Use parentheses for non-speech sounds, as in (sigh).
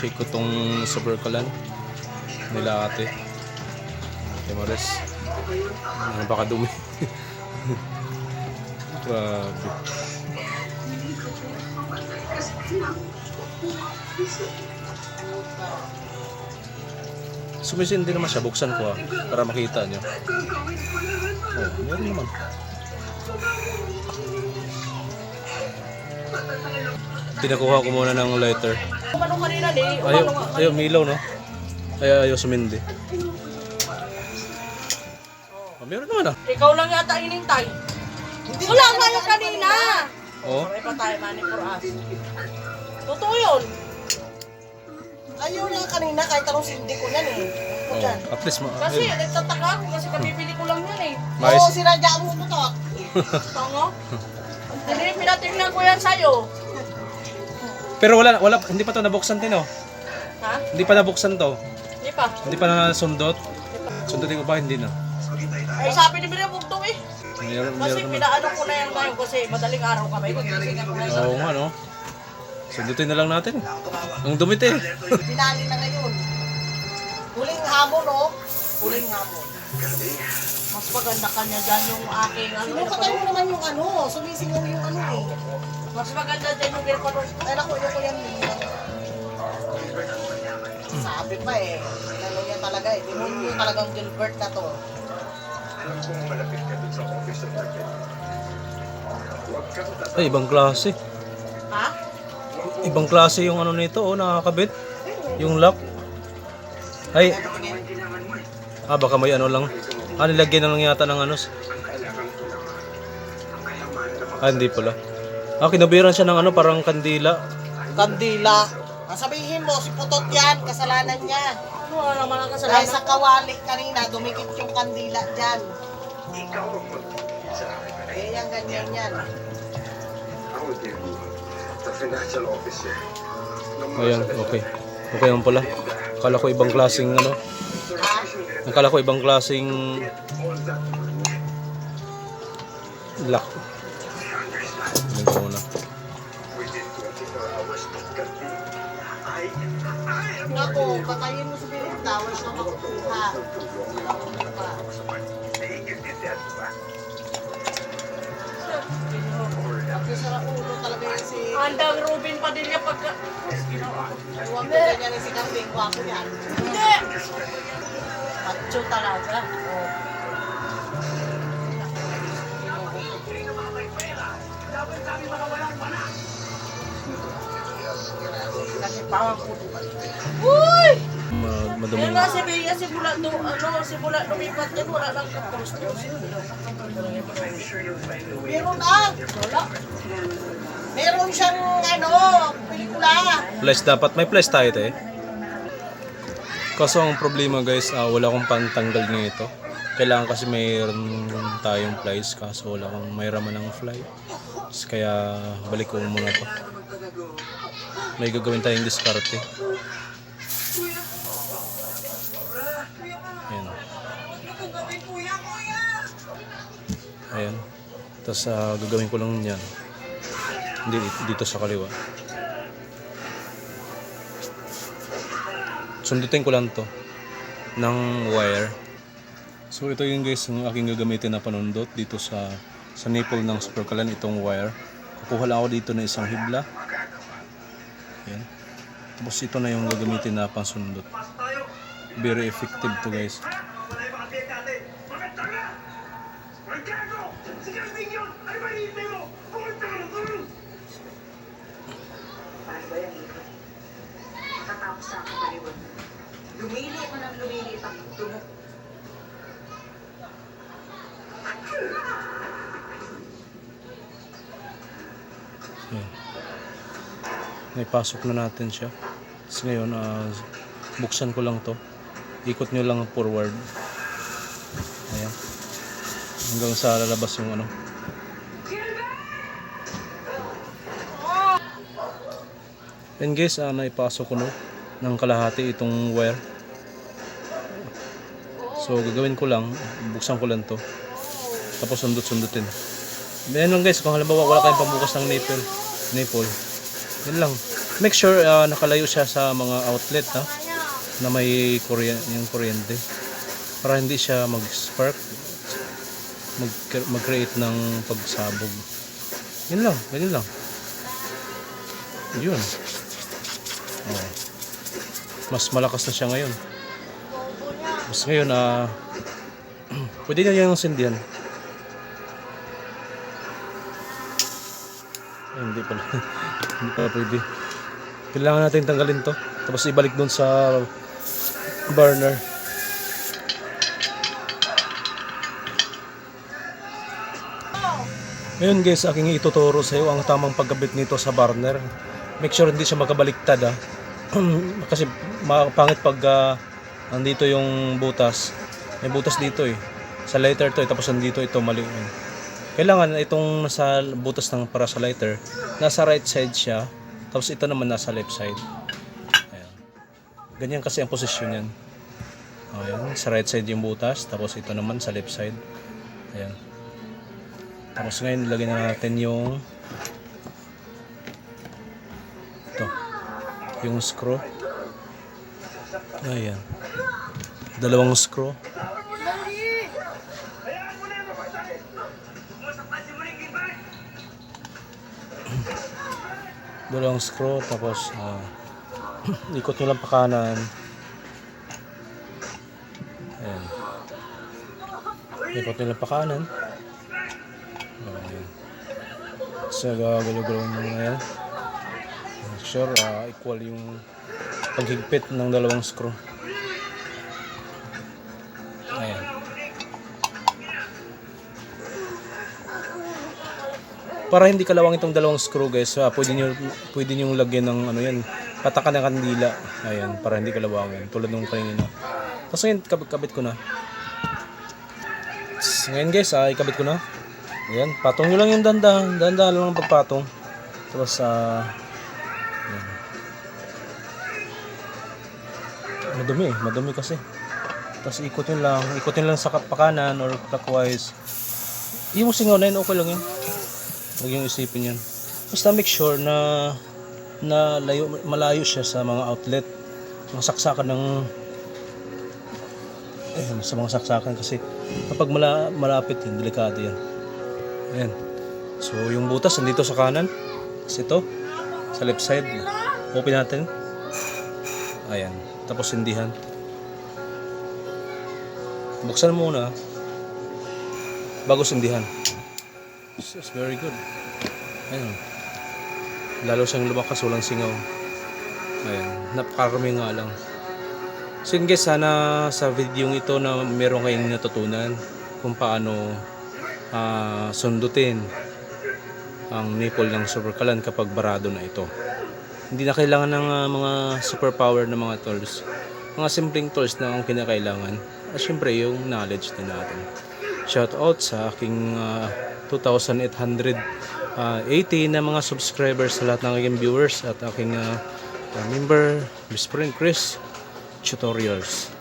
i-check ko tong super kalan nila ate. Maris. Ano baka dumi. (laughs) Grabe. Sumisin din naman siya, buksan ko ah, para makita nyo. Oh, meron naman. Pinakuha ko muna ng lighter. Umano kanina di, Ayaw, ayaw, milaw no? Ayaw, ayaw sumindi. Oh, meron naman ah. Ikaw lang yata inintay. Wala nga yung kanina. Oh, Pare pa tayo money for us. Totoo yun. Ayaw lang kanina kahit anong sindi ko yan eh. Ako oh dyan. at least ma- Kasi nagtataka ako kasi kabibili ko lang yan eh. mais. Oo, sinadya mo mo to. (laughs) Tango. Hindi, pinatingnan ko yan sa'yo. Pero wala, wala, hindi pa to nabuksan din oh. Ha? Hindi pa nabuksan to. Hindi pa. Hindi pa nasundot. Sundutin ko ba? Hindi na. Ay sabi ni Bria Bugto eh. Meron, Kasi meron pinaano ko na yan ngayon kasi madaling araw kami. Magising ako ngayon. Oo nga no. Sundutin na lang natin. Ang dumit eh. Pinali na ngayon. Huling hamon oh. Huling hamon. Mas maganda kanya dyan yung aking ano. Sinukatan mo naman yung ano. Sumisingaw yung ano eh. Mas maganda dyan yung ginapano. Ay naku, yun ko yan. eh. Sabi pa eh. Ano yan talaga eh. Demonyo talagang Gilbert na to. Ay, ibang klase. Ha? Ibang klase yung ano nito, oh, nakakabit. Yung lock. Ay. Ah, baka may ano lang. Ah, nilagyan na lang yata ng ano. Ah, hindi pala. Ah, kinabiran siya ng ano, parang kandila. Kandila. Ang sabihin mo, si Putot yan. Kasalanan niya. Ano nga naman ang Dahil kasalanan? sa kawali kanina, dumikit yung kandila dyan. Eh, yung ganyan yan. Ayan, okay. Okay naman pala. Akala ko ibang klaseng ano. Akala ko ibang klaseng lock. Tingnan ko muna. Ako, patayin mo sa towers na makukuha. Ano. Andang Ruben Padilla pagka... Huwag ko ganyan si Kambing. Wapo yan. Hindi! Macho talaga. Kasi pawang ko. Uy! Ma- madumi. Kaya nga si Bea, si Bula, do, ano, si Bula lumipat yan, wala nang kapos. Meron na. Wala. Meron siyang ano, pelikula. Flash dapat. May flash tayo eh. Kaso ang problema guys, ah, wala akong pantanggal nito. Kailangan kasi mayroon tayong flies kaso wala akong may raman ng fly. Kaya balik ko muna to. May gagawin tayong diskarte. Ayan. Ayan. Tapos ah, gagawin ko lang yan. Hindi, dito sa kaliwa. Sundutin ko lang to ng wire. So ito yung guys yung aking gagamitin na panundot dito sa sa nipple ng superkalan itong wire. Kukuha lang ako dito ng isang hibla. Yan. Tapos ito na yung gagamitin na pansundot. Very effective to guys. Tatapos sa aking baliwan. Lumili man ang lumili ang tunok. Yan. Naipasok na natin siya. Tapos ngayon, ah, buksan ko lang to. Ikot nyo lang forward. Ayan. Hanggang sa lalabas yung ano. Yan guys, ah, naipasok ko no ng kalahati itong wire. So gagawin ko lang, buksan ko lang to. Tapos sundot-sundutin. Yan lang guys, kung halimbawa wala kayong pambukas ng nipple, nipple, yan lang. Make sure ah, nakalayo siya sa mga outlet ha, na may kuryen, yung kuryente para hindi siya mag-spark mag mag-create ng pagsabog. Yun lang, ganyan lang. Yun. Oh. Mas malakas na siya ngayon. Mas ngayon, ah, (clears throat) pwede na yung sindihan. Ay, hindi pala. (laughs) hindi pala pwede. Kailangan natin tanggalin to. Tapos ibalik doon sa burner. Ngayon guys, aking ituturo sa iyo ang tamang pagkabit nito sa burner. Make sure hindi siya magkabaliktad ah. (clears throat) Kasi mapangit pag ah, nandito yung butas. May butas dito eh. Sa lighter to eh, tapos nandito ito mali. eh. Kailangan itong nasa butas ng para sa lighter, nasa right side siya, tapos ito naman nasa left side. Ayan. Ganyan kasi ang posisyon niyan. Ayan, sa right side yung butas, tapos ito naman sa left side. Ayan. Tapos ngayon, lagyan na natin yung ito, yung screw. Ayan. Dalawang screw. Dalawang screw, tapos ah, (clears throat) ikot nyo lang pa kanan. Ayan. Ikot nyo lang pa kanan. Ayan. So, gagalaw-galaw nyo na yan. Make sure ah, equal yung paghigpit ng dalawang screw. Ayan. Para hindi kalawang itong dalawang screw guys, ah, pwede nyo, pwede nyo lagyan ng ano yan, patakan ng kandila. Ayan, para hindi kalawangin. Tulad nung kanina. Tapos ngayon, kabit-kabit ko na. Ngayon guys, ah, ikabit ko na. Ayan, patong nyo lang yung dandahan. Dandahan lang ang pagpatong. Tapos, ah, ayan. Madumi madumi kasi. Tapos ikutin lang, ikutin lang sa pakanan or clockwise. Yung singaw na yun, okay lang yun. Huwag yung isipin yan. Basta make sure na na layo, malayo siya sa mga outlet. Mga saksakan ng eh, sa mga saksakan kasi kapag mala, malapit yan, delikado yan. Ayan. So, yung butas nandito sa kanan. Tapos ito, sa left side. Open natin. Ayan. Tapos sindihan. Buksan muna. Bago sindihan. It's very good. Ayan. Lalo siyang lumakas, walang singaw. Ayan. Napakarami nga lang. So yun guys, sana sa video ito na meron kayong natutunan kung paano ah, sundutin ang nipple ng superkalan kapag barado na ito. Hindi na kailangan ng ah, mga superpower na mga tools. Mga simpleng tools na ang kinakailangan. At syempre yung knowledge din natin. Shout out sa aking ah, 2,880 na mga subscribers sa lahat ng aking viewers at aking ah, ah, member, Miss Friend Chris Tutorials.